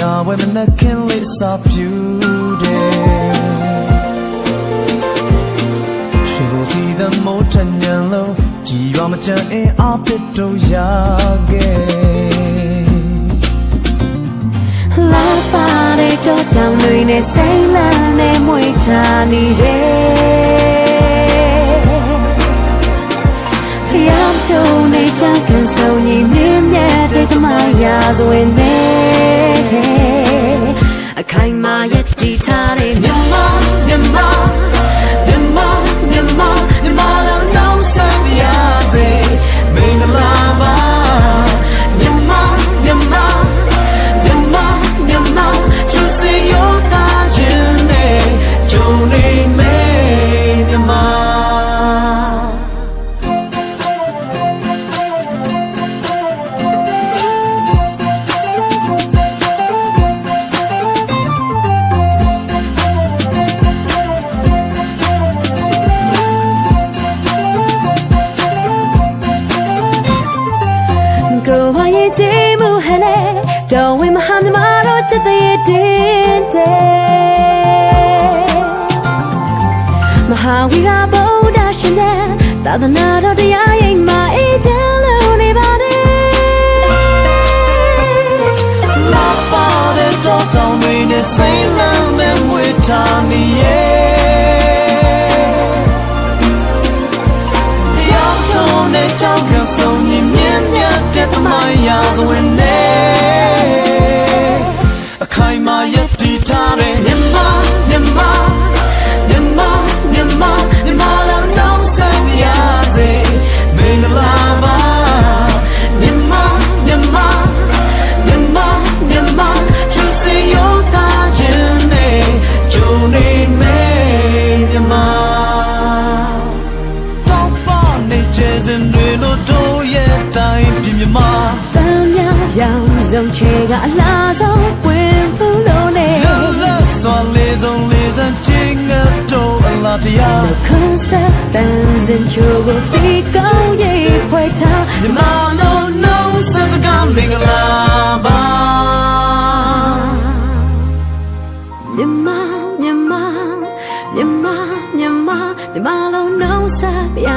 ယာဝဲမနှက်ခင်လေးစာပြူတယ်ရှိကိုစီတဲ့မိုးထညံလုံးကြည်ရွာမချမ်းအင်းအပစ်တို့ရခဲ့လာပါတဲ့တော့တောင်တွေနဲ့စိမ့်လန်းနဲ့မွေချနေတယ်ဖျောင်းထုံနေချကန်ဆုံးညီမြင့်မြတ်တဲ့ကမရာဇဝင် င်မာရည်တည်ထားတဲ့မြမမြမမြ ဟာဝီရာဗုဒ္ဓရှင်တဲ့သာသနာတော်တရားရိပ်မှာအေးချမ်းလို့နေပါတယ်လာပါတဲ့တော့တောင်းတွေနဲ့စိမ့်လန်းနဲ့မွေထားနေရဲ့ရောက်တော့နဲ့ကြောက်ကဆုံးညီမြင့်မြတ်တဲ့သမိုင်းရာဇဝင်နဲ့ ရောင်စုံချေကအလားဆုံးဝင်ဖို့လို့နေလောလောစွာလေးစုံလေးစုံချင်းငါတို့အလားတရား concept တန်စင်ချိုကိုဒီကောင်းရေးဖွယ်ထားမြမ no no စစကမင်္ဂလာပါမြမမြမမြမမြမမြမလုံးနှောင်းစားပြ